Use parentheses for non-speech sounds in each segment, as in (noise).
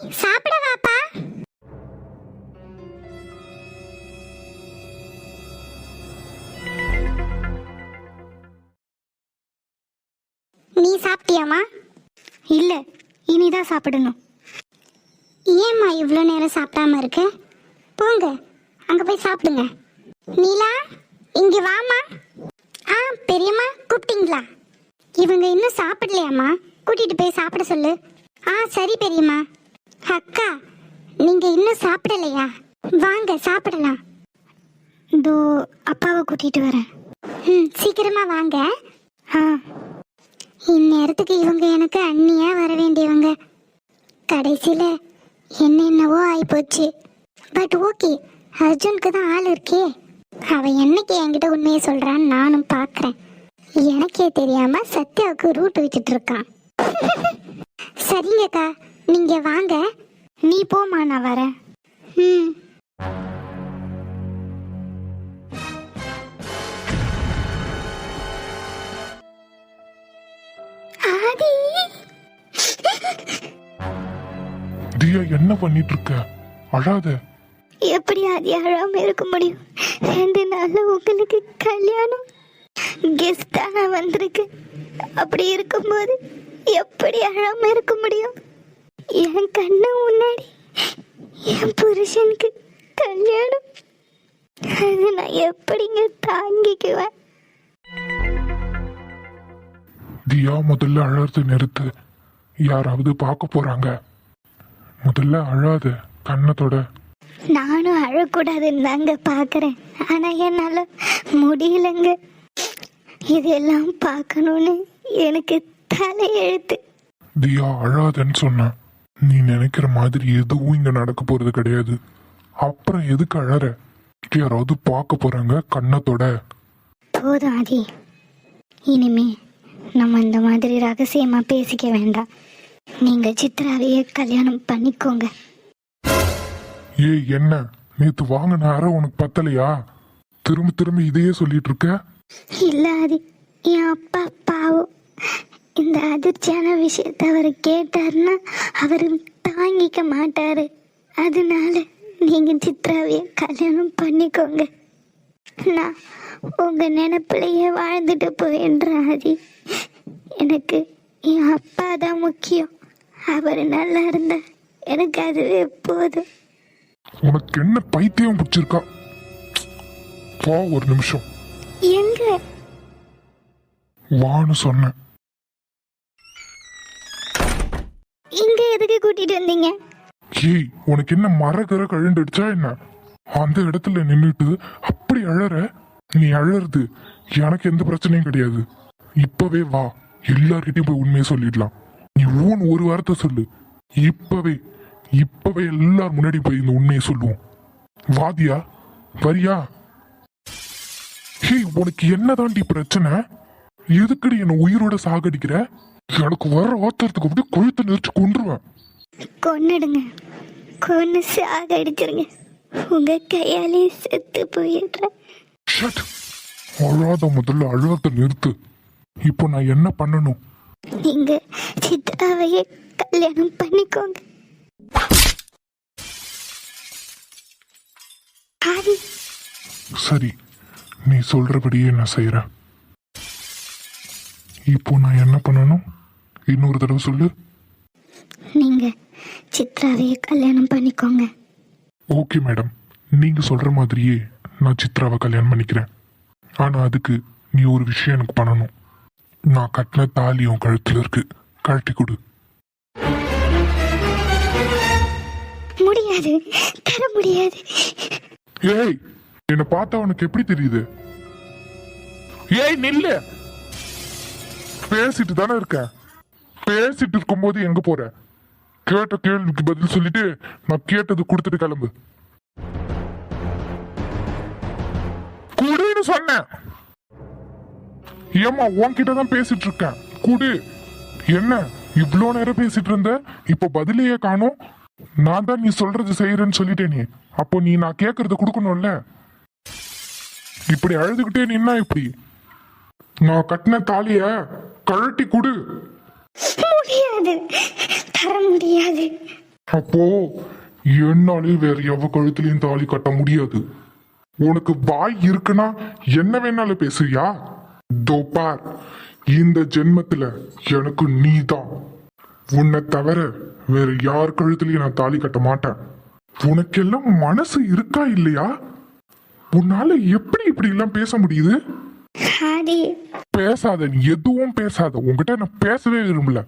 சாப்பிட வாப்பா. நீ சாப்பிட்டியாம்மா? இல்லை இனிதான் சாப்பிடணும். ஏம்மா இவ்வளோ நேரம் சாப்பிடாம இருக்க? போங்க அங்கே போய் சாப்பிடுங்க. நீலா இங்கே வாமா ஆ பெரியம்மா கூப்பிட்டீங்களா? இவங்க இன்னும் சாப்பிடலையாம்மா? கூட்டிட்டு போய் சாப்பிட சொல்லு. ஆ சரி பெரியம்மா. அக்கா நீங்க இன்னும் சாப்பிடலையா? வாங்க சாப்பிடலாம். இதோ அப்பாவை கூட்டிட்டு வரேன். ம் சீக்கிரமா வாங்க. ஆ. இந்நேரத்துக்கு இவங்க எனக்கு அண்ணியா வர வேண்டியவங்க கடைசியில என்னென்னவோ ஆயிப்போச்சு. பட் ஓகே அர்ஜுனுக்கு தான் ஆள் இருக்கே. அவன் என்னைக்கு என்கிட்ட உண்மையை சொல்றான்னு நானும் பாக்குறேன். எனக்கே தெரியாம சத்யாவுக்கு ரூட் வச்சுட்டு இருக்கான். (laughs) சரிங்கக்கா நீங்க வாங்க. நீ போமா நான் வரேன். ம். ஆதி. தியா என்ன பண்ணிட்டு இருக்க அழாத. எப்படி ஆதி அழாம இருக்க முடியும்? ரெண்டு நாள்ல உங்களுக்கு கல்யாணம். கெஸ்டா நான் வந்திருக்கேன். அப்படி இருக்கும்போது எப்படி அழாம இருக்க முடியும்? என் கண்ணு முன்னாடி என் புருஷனுக்கு கல்யாணம். அது நான் எப்படிங்க தாங்கிக்குவேன்? தியா முதல்ல அழறது நிறுத்து. யாராவது பார்க்க போறாங்க. முதல்ல அழாத கண்ணத்தோட நானும் அழக்கூடாதுன்னு தாங்க பார்க்குறேன். ஆனால் என்னால் முடியலைங்க. இதெல்லாம் பார்க்கணுன்னு எனக்கு தலையெழுத்து. தியா அழாதன்னு சொன்னேன் நீ நினைக்கிற மாதிரி எதுவும் இங்க நடக்க போறது கிடையாது. அப்புறம் எதுக்கு அழற? யாராவது பார்க்க போறாங்க கண்ணத்தோட. போதும் ஆதி. இனிமே நம்ம இந்த மாதிரி ரகசியமாக பேசிக்க வேண்டாம். நீங்கள் சித்ராவையே கல்யாணம் பண்ணிக்கோங்க. ஏய் என்ன? நேத்து வாங்கின அறை உனக்கு பத்தலையா? திரும்ப திரும்ப இதையே சொல்லிட்டு இருக்க? இல்லை ஆதி. என் அப்பா பாவம். இந்த அதிர்ச்சியான விஷயத்தை அவர் கேட்டாருன்னா அவர் தாங்கிக்க மாட்டாரு. அதனால நீங்கள் சித்ராவையே கல்யாணம் பண்ணிக்கோங்க. நான் உங்கள் நினப்பிலேயே வாழ்ந்துட்டு போயின்றேன் ஆதி எனக்கு என் அப்பா தான் முக்கியம். அவர் நல்லா இருந்தா எனக்கு அதுவே போதும். உனக்கு என்ன பைத்தியம் பிடிச்சிருக்கா? வா ஒரு நிமிஷம். எங்க? வான்னு சொன்னேன். எதுக்கு கூட்டிட்டு வந்தீங்க? ஏய் உனக்கு என்ன மரகர கழுண்டுடுச்சா என்ன? அந்த இடத்துல நின்னுட்டு அப்படி அழற? நீ அழறது. எனக்கு எந்த பிரச்சனையும் கிடையாது. இப்பவே வா. எல்லார்கிட்டயும் போய் உண்மையை சொல்லிடலாம். நீ ஊன் ஒரு வார்த்தை சொல்லு. இப்பவே. இப்பவே எல்லார் முன்னாடி போய் இந்த உண்மையை சொல்லுவோம். வாதியா? வரியா? ஹே உனக்கு என்னதாண்டி பிரச்சனை? எதுக்குடி என்ன உயிரோட சாகடிக்கிற? எனக்கு வர ஆத்திரத்துக்கு அப்படியே கொழுத்து நெரிச்சு கொன்றுவேன். கொன்னுடுங்க. கொன்னு சாகடிச்சிருங்க உங்க கையாலே செத்து போயிடுறேன். ஷட் அழாத முதல்ல அழாத நிறுத்து. இப்போ நான் என்ன பண்ணணும்? நீங்க சித்ராவையே கல்யாணம் பண்ணிக்கோங்க. ஆதி. சரி நீ சொல்றபடியே நான் செய்யறேன் இப்போ நான் என்ன பண்ணணும்? இன்னொரு தடவை சொல்லு. நீங்க சித்ராவையே கல்யாணம் பண்ணிக்கோங்க. Okay madam. நீங்க சொல்ற மாதிரியே நான் சித்ராவை கல்யாணம் பண்ணிக்கிறேன். ஆனா அதுக்கு நீ ஒரு விஷயம் எனக்கு பண்ணணும். நான் கட்டின தாலி உன் கழுத்துல இருக்கு. கழட்டி கொடு. முடியாது. தர முடியாது. ஏய் என்னை பார்த்தா உனக்கு எப்படி தெரியுது? ஏய் நில்லு. பேசிட்டு தானே இருக்க? பேசிட்டு இருக்கும்போது எங்க போற? கேட்ட கேள்விக்கு பதில் சொல்லிட்டு நான் கேட்டது கொடுத்துட்டு கிளம்பு. குடுன்னு சொன்னேன். ஏமா உன்கிட்ட தான் பேசிட்டு இருக்கேன். குடு. என்ன இவ்வளோ நேரம் பேசிட்டு இருந்த? இப்போ பதிலையே காணும். நான் தான் நீ சொல்றது செய்யறேன்னு சொல்லிட்டேனே அப்போ நீ நான் கேட்கறத கொடுக்கணும்ல? இப்படி அழுதுகிட்டே நின்னா இப்படி? நான் கட்டின தாலிய கழட்டி குடு. முடியாது. தர முடியாது. அப்போ என்னாலே வேற எவ கழுத்துலயும் தாலி கட்ட முடியாது. உனக்கு வாய் இருக்குன்னா என்ன வேணாலும் பேசுறியா? தோபார் இந்த ஜென்மத்துல எனக்கு நீதான். உன்னை தவிர வேற யார் கழுத்துலயும் நான் தாலி கட்ட மாட்டேன். உனக்கெல்லாம் மனசு இருக்கா இல்லையா? உன்னால எப்படி இப்படி எல்லாம் பேச முடியுது? பேசாதே. பேசாத நீ எதுவும் பேசாத. உன்கிட்ட நான் பேசவே விரும்பல.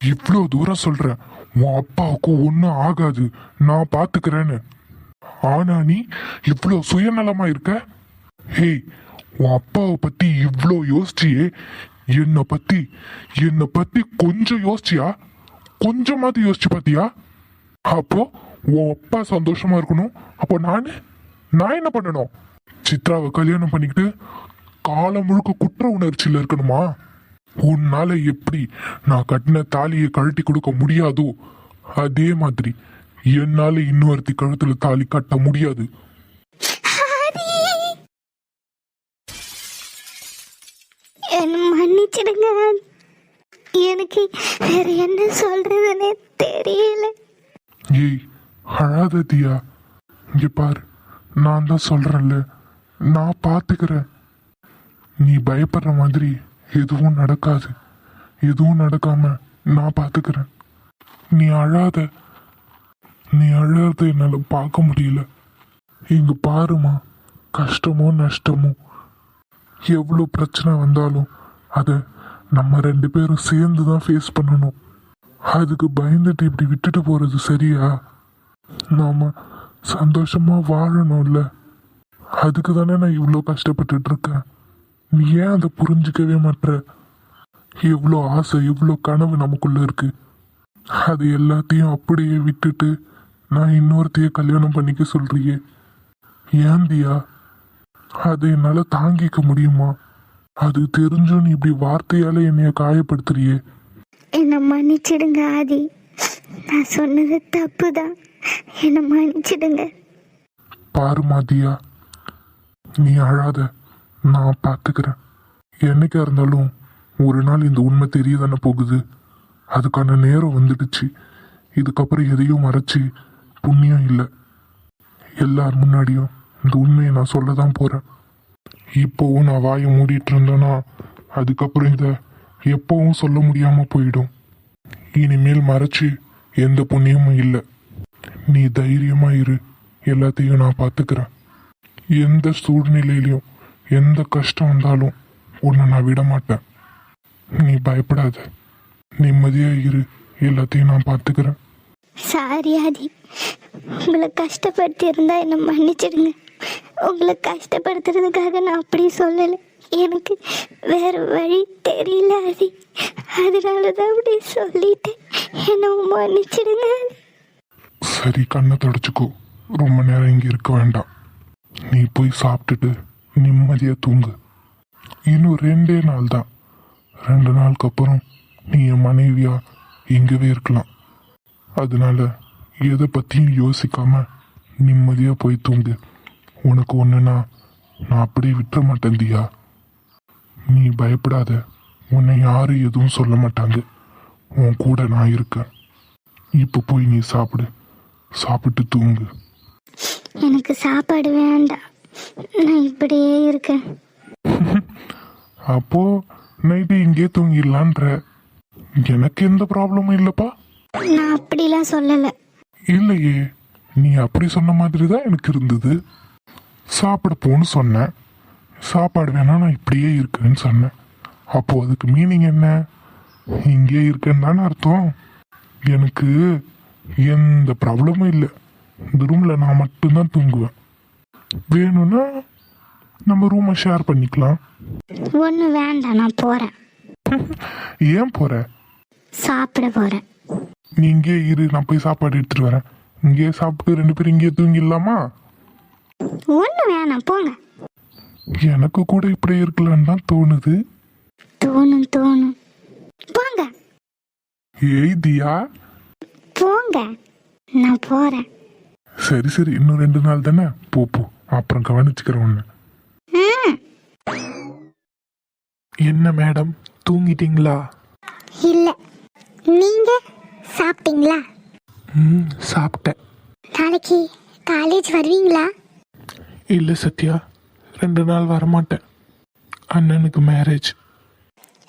இவ்வளோ தூரம் சொல்கிறேன் உன் அப்பாவுக்கு ஒன்றும் ஆகாது. நான் பார்த்துக்கிறேன்னு ஆனா நீ இவ்வளோ சுயநலமா இருக்க? ஹேய் உன் அப்பாவை பத்தி இவ்வளோ யோசிச்சியே? என்னை பத்தி என்னை பத்தி கொஞ்சம் யோசிச்சியா? கொஞ்சமாவது யோசிச்சு பாத்தியா? அப்போ உன் அப்பா சந்தோஷமா இருக்கணும். அப்போ நானு நான் என்ன பண்ணணும்? சித்ராவை கல்யாணம் பண்ணிக்கிட்டு காலம் முழுக்க குற்ற உணர்ச்சியில் இருக்கணுமா? உன்னால எப்படி நான் கட்டின தாலியை கழட்டி கொடுக்க முடியாதோ? அதே மாதிரி என்னால இன்னொருத்தி கழுத்துல தாலி கட்ட முடியாது. மன்னிச்சிடுங்க. எனக்கு வேற என்ன சொல்றதுன்னே தெரியல. ஏய் அழாத தியா இங்க பாரு நான் தான் சொல்றேன்ல. நான் பாத்துக்கிறேன். நீ பயப்படுற மாதிரி எதுவும் நடக்காது. எதுவும் நடக்காம நான் பார்த்துக்கிறேன் நீ அழாத. நீ அழாத என்னால் பார்க்க முடியல. இங்க பாருமா கஷ்டமோ நஷ்டமோ எவ்வளோ பிரச்சனை வந்தாலும் அதை நம்ம ரெண்டு பேரும் சேர்ந்து தான் ஃபேஸ் பண்ணணும். அதுக்கு பயந்துட்டு இப்படி விட்டுட்டு போகிறது சரியா? நாம சந்தோஷமாக வாழணும்ல. அதுக்கு தானே நான் இவ்வளோ கஷ்டப்பட்டுட்டு இருக்கேன். நீ ஏன் அதை புரிஞ்சுக்கவே மாட்ற? எவ்வளோ ஆசை எவ்வளோ கனவு நமக்குள்ள இருக்கு. அது எல்லாத்தையும் அப்படியே விட்டுட்டு நான் இன்னொருத்தைய கல்யாணம் பண்ணிக்க சொல்றியே. ஏன் தியா? அதை என்னால தாங்கிக்க முடியுமா? அது தெரிஞ்சும் நீ இப்படி வார்த்தையால என்னைய காயப்படுத்துறியே. என்னை மன்னிச்சிடுங்க ஆதி. நான் சொன்னது தப்பு தான் என்னை மன்னிச்சிடுங்க. பாரு மாதியா நீ அழாத. நான் பார்த்துக்கிறேன். என்னைக்கா இருந்தாலும் ஒரு நாள் இந்த உண்மை தெரிய தானே போகுது. அதுக்கான நேரம் வந்துடுச்சு. இதுக்கப்புறம் எதையும் மறைச்சி புண்ணியம் இல்லை. எல்லார் முன்னாடியும் இந்த உண்மையை நான் சொல்ல தான் போகிறேன் இப்போவும் நான் வாயை மூடிட்டு இருந்தேன்னா அதுக்கப்புறம் இதை எப்போவும் சொல்ல முடியாமல் போயிடும். இனிமேல் மறைச்சு எந்த புண்ணியமும் இல்லை. நீ தைரியமாக இரு. எல்லாத்தையும் நான் பார்த்துக்கிறேன். எந்த சூழ்நிலையிலையும் எந்த கஷ்டம் வந்தாலும் உன்னை நான் விட மாட்டேன் நீ பயப்படாத. நிம்மதியா இரு. எல்லாத்தையும் நான் பார்த்துக்கிறேன். சாரி ஆதி உங்களை கஷ்டப்படுத்தி இருந்தா என்னை மன்னிச்சிடுங்க. உங்களை கஷ்டப்படுத்துறதுக்காக நான் அப்படி சொல்லலை. எனக்கு வேற வழி தெரியல ஆதி அதனால தான் அப்படி சொல்லிட்டேன். என்னை மன்னிச்சிடுங்க. சரி கண்ணை தொடச்சிக்கோ. ரொம்ப நேரம் இங்கே இருக்க வேண்டாம். நீ போய் சாப்பிட்டுட்டு நிம்மதியாக தூங்கு. இன்னும் ரெண்டே நாள் தான் ரெண்டு நாளுக்கு அப்புறம் நீ என் மனைவியா இங்கவே இருக்கலாம். அதனால எதை பற்றியும் யோசிக்காம நிம்மதியாக போய் தூங்கு. உனக்கு ஒன்றுனா நான் அப்படியே விட்டுற மாட்டேன் தியா. நீ பயப்படாத. உன்னை யாரும் எதுவும் சொல்ல மாட்டாங்க. உன் கூட நான் இருக்கேன். இப்போ போய் நீ சாப்பிடு. சாப்பிட்டு தூங்கு. எனக்கு சாப்பாடு வேண்டாம். நான் இப்படியே இருக்கேன். அப்போ நைட்டு இங்கே தூங்கிடலான்ற. எனக்கு எந்த ப்ராப்ளமும் இல்லைப்பா. நான் அப்படிலாம் சொல்லலை. இல்லையே நீ அப்படி சொன்ன மாதிரி தான் எனக்கு இருந்தது. சாப்பிட போன்னு சொன்னேன். சாப்பாடு வேணா நான் இப்படியே இருக்கேன்னு சொன்னேன். அப்போ அதுக்கு மீனிங் என்ன? இங்கே இருக்கேன்னு தானே அர்த்தம். எனக்கு எந்த ப்ராப்ளமும் இல்லை. இந்த ரூமில் நான் மட்டும்தான் தூங்குவேன். வேணும்னா நம்ம ரூமை ஷேர் பண்ணிக்கலாம். ஒன்றும் வேண்டாம் நான் போகிறேன் (laughs) ஏன் போற? சாப்பிட போகிறேன் நீ இங்கே இரு நான் போய் சாப்பாடு எடுத்துட்டு வரேன். இங்கேயே சாப்பிட்டு ரெண்டு பேரும் இங்கேயே தூங்கிடலாமா? ஒன்றும் வேணாம் போங்க. எனக்கு கூட இப்படி இருக்கலான்னு தான் தோணுது. தோணும் தோணும். போங்க. ஏய் தியா. போங்க. நான் போகிறேன் சரி சரி இன்னும் ரெண்டு நாள் தானே? போ போ. அப்புறம் கவனிச்சுக்கிறேன் ம் என்ன மேடம் தூங்கிட்டீங்களா? இல்லை. நீங்கள் சாப்பிட்டீங்களா? ம் சாப்பிட்டேன். நாளைக்கு காலேஜ் வருவீங்களா? இல்லை சத்யா ரெண்டு நாள் வரமாட்டேன். அண்ணனுக்கு மேரேஜ்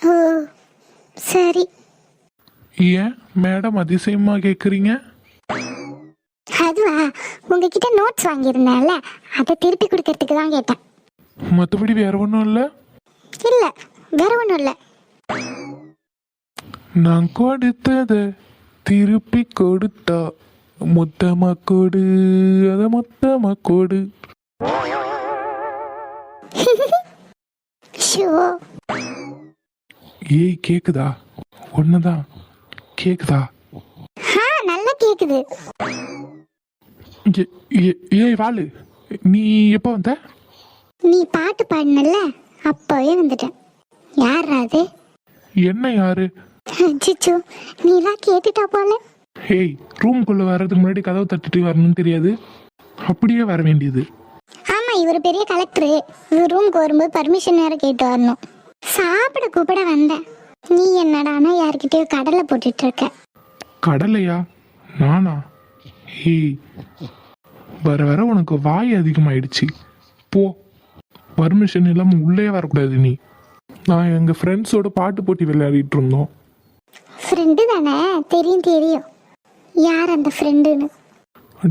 ஓ சரி. ஏன்? மேடம் அதிசயமா கேட்குறீங்க உங்ககிட்ட நோட்ஸ் வாங்கியிருந்தேன்ல அதை திருப்பி கொடுக்கறதுக்கு தான் கேட்டேன். மற்றபடி வேற ஒன்றும் இல்லை? இல்லை வேற ஒன்றும் இல்லை. நான் கொடுத்ததை திருப்பி கொடுத்தா மொத்தமா கொடு அத மொத்தமா கொடு. (laughs) ஏய் கேக்குதா? ஒண்ணுதான். கேக்குதா? நல்லா ஏ- ஏய் வாளு நீ எப்போ வந்த? நீ பாட்டு பாடினல்ல அப்போவே வந்துட்டேன். யார் அது? என்ன யாரு? அச்சிச்சோ நீலாம் கேட்டுட்டா போல. ஹேய் ரூம்குள்ள வர்றதுக்கு முன்னாடி கதவு தட்டிட்டு வரணும்னு தெரியாது. அப்படியே வர வேண்டியது. ஆமா இவர் பெரிய கலெக்டரு இவர் ரூமுக்கு வரும்போது பர்மிஷன் வேற கேட்டு வரணும். சாப்பிட கூப்பிட வந்தேன். நீ என்னடானா யார்கிட்டயோ கடலை போட்டுட்டு இருக்க. கடலையா? நானா? ஹேய் வர வர உனக்கு வாய் அதிகமாயிடுச்சு. போ. பர்மிஷன் இல்லாமல் உள்ளே வரக்கூடாது நீ. நான் எங்கள் ஃப்ரெண்ட்ஸோட பாட்டு போட்டி விளையாடிட்டு இருந்தோம். ஃப்ரெண்டு தானே? தெரியும் தெரியும். யார் அந்த ஃப்ரெண்டுன்னு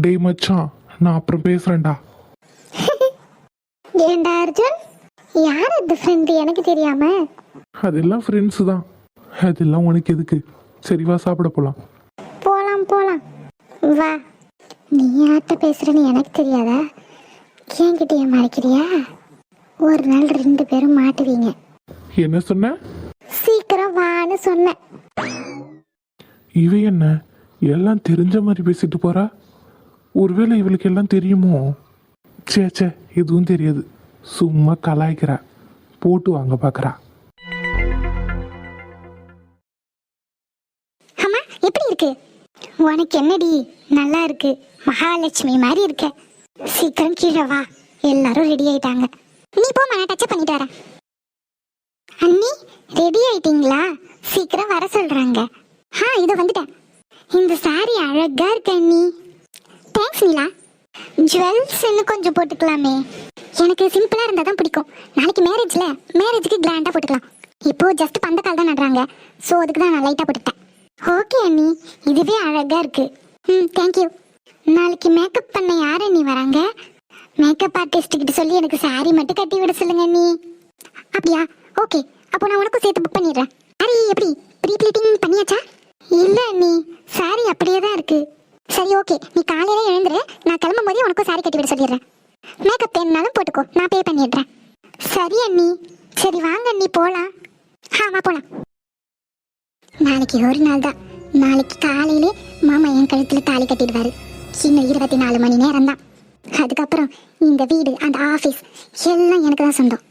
டேய் மச்சான் நான் அப்புறம் பேசுகிறேன்டா (laughs) ஏண்டா அர்ஜுன்? யார் அந்த ஃப்ரெண்டு எனக்கு தெரியாம. அதெல்லாம் ஃப்ரெண்ட்ஸு தான். அதெல்லாம் உனக்கு எதுக்கு? சரி வா சாப்பிட போலாம். வா. நீ யார்கிட்ட பேசுறன்னு எனக்கு தெரியாதா? என்கிட்ட மறைக்கிறியா? ஒரு நாள் ரெண்டு பேரும் மாட்டுவீங்க. என்ன சொன்ன? சீக்கிரம் வான்னு சொன்னேன் இவ என்ன? எல்லாம் தெரிஞ்ச மாதிரி பேசிட்டு போறா? ஒருவேளை இவளுக்கு எல்லாம் தெரியுமோ? ச்சே ச்சே எதுவும் தெரியாது. சும்மா கலாய்க்கிறா. போட்டு வாங்க பார்க்கறா அம்மா எப்படி இருக்கு? உனக்கு என்னடி நல்லா இருக்கு. மகாலட்சுமி மாதிரி இருக்க. சீக்கிரம் கீழே வா. எல்லாரும் ரெடி ஆயிட்டாங்க. நீ போ நான் டச் பண்ணிட்டு வரேன். அண்ணி ரெடி ஆயிட்டீங்களா? சீக்கிரம் வர சொல்றாங்க. ஆ இதோ வந்துட்டேன். இந்த சாரி அழகா இருக்கு அண்ணி. தேங்க்ஸ் நீலா. ஜுவல்ஸ் இன்னும் கொஞ்சம் போட்டுக்கலாமே. எனக்கு சிம்பிளா இருந்தா தான் பிடிக்கும். நாளைக்கு மேரேஜ்ல மேரேஜுக்கு கிராண்டா போட்டுக்கலாம். இப்போ ஜஸ்ட் பந்தக்கால் தான் நடுறாங்க. ஸோ அதுக்கு தான் நான் லைட்டா போட்டுட்டேன் ஓகே அண்ணி. இதுவே அழகா இருக்கு. ம் தேங்க்யூ நாளைக்கு மேக்கப் பண்ண யார் அண்ணி வராங்க? மேக்கப் ஆர்டிஸ்ட் கிட்ட சொல்லி எனக்கு சாரி மட்டும் கட்டி விட சொல்லுங்க அண்ணி. அப்படியா? ஓகே அப்போ நான் உனக்கும் சேர்த்து புக் பண்ணிடுறேன். சாரி எப்படி? ப்ரீ ப்ளீட்டிங் பண்ணியாச்சா? இல்லை அண்ணி. சாரி அப்படியே தான் இருக்கு. சரி ஓகே நீ காலையில எழுந்துரு. நான் கிளம்பும் போதே உனக்கும் சாரி கட்டி விட சொல்லிடுறேன். மேக்கப் வேணுனாலும் போட்டுக்கோ. நான் பே பண்ணிடுறேன். சரி அண்ணி. சரி வாங்க அண்ணி. போகலாம் ஆமாம் போகலாம் நாளைக்கு ஒரு நாள் தான் நாளைக்கு காலையிலே மாமா என் கழுத்தில் தாலி கட்டிடுவாரு. இன்னும் இருபத்தி நாலு மணி நேரம் தான் அதுக்கப்புறம் இந்த வீடு அந்த ஆஃபீஸ் எல்லாம் எனக்கு தான் சொந்தம்.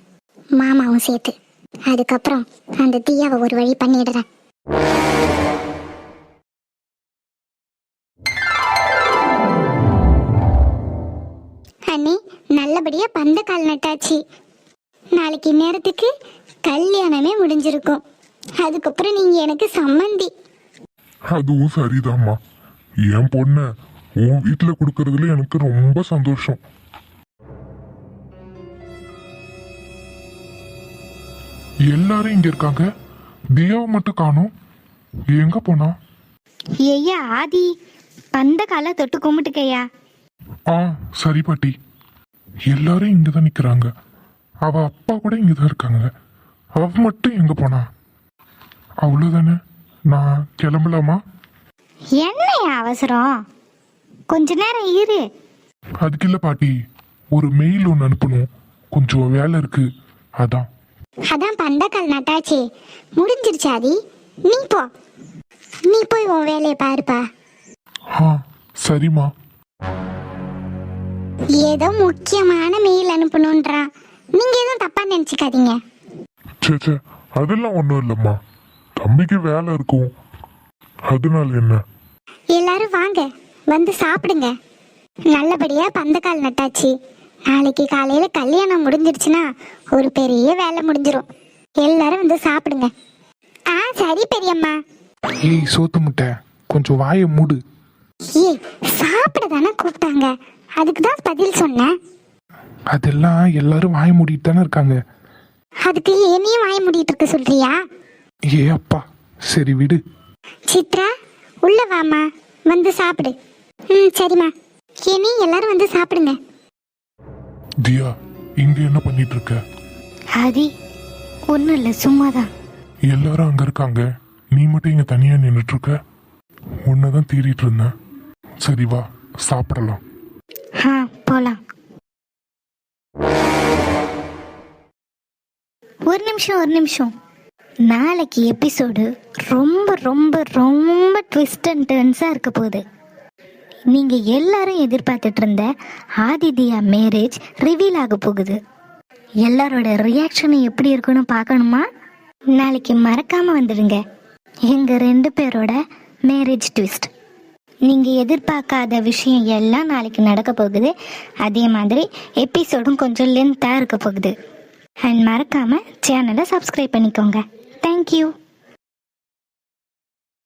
மாமாவும் சேர்த்து. அதுக்கப்புறம் அந்த தீயாவை ஒரு வழி பண்ணிடுறேன். அண்ணி நல்லபடியா பந்த கால் நட்டாச்சு. நாளைக்கு நேரத்துக்கு கல்யாணமே முடிஞ்சிருக்கும். அதுக்கப்புறம் நீங்க எனக்கு சம்மந்தி. அதுவும் சரிதாம்மா. என் பொண்ண உன் வீட்டுல கொடுக்கறதுல எனக்கு ரொம்ப சந்தோஷம். எல்லாரும் இங்க இருக்காங்க. தியாவை மட்டும் காணோம். எங்க போனா? ஐயா ஆதி பந்த கால தொட்டு கும்பிட்டுக்கையா? ஆ சரி பாட்டி. எல்லாரும் இங்கதான் நிக்கிறாங்க. அவ அப்பா கூட இங்கதான் இருக்காங்க. அவ மட்டும் எங்க போனா? அவ்வளவுதானே? நான் கிளம்பலாமா? என்னையா அவசரம்? கொஞ்ச நேரம் இரு. அதுக்கு இல்ல பாட்டி ஒரு மெயில் ஒன்று அனுப்பணும். கொஞ்சம் வேலை இருக்கு. அதான். அதான் பந்தக்கால் நட்டாச்சே. முடிஞ்சிருச்சு ஆதி. நீ போ. நீ போய் உன் வேலையை பாருப்பா. ஆ சரிம்மா. ஏதோ முக்கியமான மெயில் அனுப்பணுன்றான் நீங்க எதுவும் தப்பா நினைச்சுக்காதீங்க. சே சே அதெல்லாம் ஒன்றும் இல்லைம்மா. தம்பிக்கு வேலை இருக்கும். அதனால என்ன? எல்லாரும் வாங்க. வந்து சாப்பிடுங்க. நல்லபடியா பந்தக்கால் நட்டாச்சு. நாளைக்கு காலையில கல்யாணம் முடிஞ்சிருச்சுன்னா ஒரு பெரிய வேலை முடிஞ்சிரும். எல்லாரும் வந்து சாப்பிடுங்க. ஆ சரி பெரியம்மா. ஏய் சோத்து முட்டை கொஞ்சம் வாயை மூடு. ஏய் சாப்பிட தானே கூப்பிட்டாங்க. அதுக்கு தான் பதில் சொன்னேன். அதெல்லாம் எல்லாரும் வாய மூடிட்டு தானே இருக்காங்க. அதுக்கு என்னையும் வாய மூடிட்டு இருக்க சொல்றியா? ஏ அப்பா சரி விடு. சித்ரா உள்ள வாம்மா. வந்து சாப்பிடு. ம் சரிம்மா. இனி எல்லாரும் வந்து சாப்பிடுங்க. தியா இங்க என்ன பண்ணிட்டு இருக்க ஆதி ஒன்றும் இல்லை சும்மா தான் எல்லாரும் அங்க இருக்காங்க. நீ மட்டும் இங்க தனியா நின்னுட்டு இருக்க உன்னதான் தேடிட்டு இருந்தேன். சரி வா சாப்பிடலாம். ஆ போகலாம் ஒரு நிமிஷம் ஒரு நிமிஷம். நாளைக்கு எபிசோடு ரொம்ப ரொம்ப ரொம்ப ட்விஸ்ட் அண்ட் டர்ன்ஸாக இருக்க போகுது. நீங்கள் எல்லாரும் எதிர்பார்த்துட்டு இருந்த ஆதித்யா மேரேஜ் ரிவீல் ஆக போகுது. எல்லாரோட ரியாக்ஷனும் எப்படி இருக்குன்னு பார்க்கணுமா? நாளைக்கு மறக்காமல் வந்துடுங்க. எங்கள் ரெண்டு பேரோட மேரேஜ் ட்விஸ்ட் நீங்கள் எதிர்பார்க்காத விஷயம் எல்லாம் நாளைக்கு நடக்க போகுது. அதே மாதிரி எபிசோடும் கொஞ்சம் லென்த்தாக இருக்க போகுது. அண்ட் மறக்காமல் சேனலை சப்ஸ்கிரைப் பண்ணிக்கோங்க. தேங்க்யூ